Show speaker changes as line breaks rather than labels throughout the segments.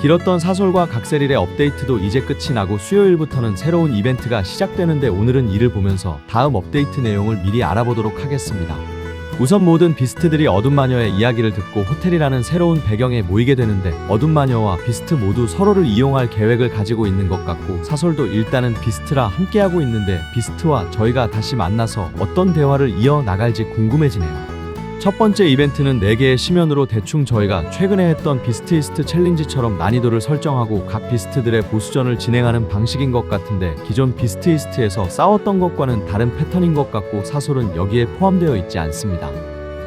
길었던 사솔과 각세릴의 업데이트도 이제 끝이 나고 수요일부터는 새로운 이벤트가 시작되는데 오늘은 이를 보면서 다음 업데이트 내용을 미리 알아보도록 하겠습니다. 우선 모든 비스트들이 어둠 마녀의 이야기를 듣고 호텔이라는 새로운 배경에 모이게 되는데 어둠 마녀와 비스트 모두 서로를 이용할 계획을 가지고 있는 것 같고 사솔도 일단은 비스트라 함께하고 있는데 비스트와 저희가 다시 만나서 어떤 대화를 이어 나갈지 궁금해지네요. 첫 번째 이벤트는 4개의 시면으로 대충 저희가 최근에 했던 비스트이스트 챌린지처럼 난이도를 설정하고 각 비스트들의 보수전을 진행하는 방식인 것 같은데 기존 비스트이스트에서 싸웠던 것과는 다른 패턴인 것 같고 사솔은 여기에 포함되어 있지 않습니다.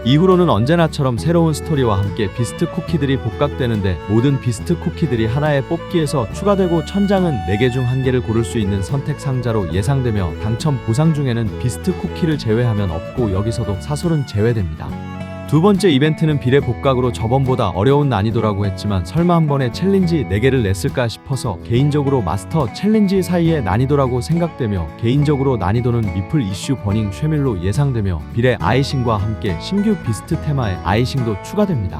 이후로는 언제나처럼 새로운 스토리와 함께 비스트 쿠키들이 복각되는데 모든 비스트 쿠키들이 하나의 뽑기에서 추가되고 천장은 4개 중 1개를 고를 수 있는 선택 상자로 예상되며 당첨 보상 중에는 비스트 쿠키를 제외하면 없고 여기서도 사솔은 제외됩니다. 두 번째 이벤트는 비례 복각으로 저번보다 어려운 난이도라고 했지만 설마 한 번에 챌린지 4개를 냈을까 싶어서 개인적으로 마스터 챌린지 사이의 난이도라고 생각되며 개인적으로 난이도는 미플 이슈 버닝 쉐밀로 예상되며 비례 아이싱과 함께 신규 비스트 테마의 아이싱도 추가됩니다.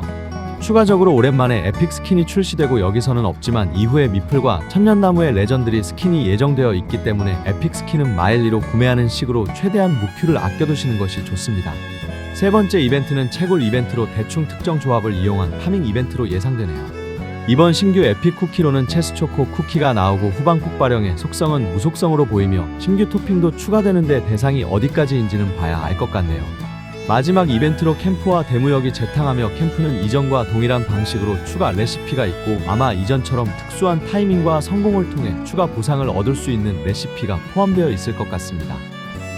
추가적으로 오랜만에 에픽 스킨이 출시되고 여기서는 없지만 이후에 미플과 천년나무의 레전드리 스킨이 예정되어 있기 때문에 에픽 스킨은 마일리로 구매하는 식으로 최대한 무큐를 아껴두시는 것이 좋습니다. 세 번째 이벤트는 채굴 이벤트로 대충 특정 조합을 이용한 파밍 이벤트로 예상되네요. 이번 신규 에픽 쿠키로는 체스초코 쿠키가 나오고 후방 폭발형의 속성은 무속성으로 보이며 신규 토핑도 추가되는데 대상이 어디까지인지는 봐야 알 것 같네요. 마지막 이벤트로 캠프와 대무역이 재탕하며 캠프는 이전과 동일한 방식으로 추가 레시피가 있고 아마 이전처럼 특수한 타이밍과 성공을 통해 추가 보상을 얻을 수 있는 레시피가 포함되어 있을 것 같습니다.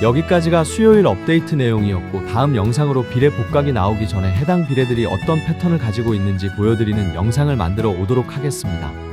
여기까지가 수요일 업데이트 내용이었고 다음 영상으로 비례 복각이 나오기 전에 해당 비례들이 어떤 패턴을 가지고 있는지 보여드리는 영상을 만들어 오도록 하겠습니다.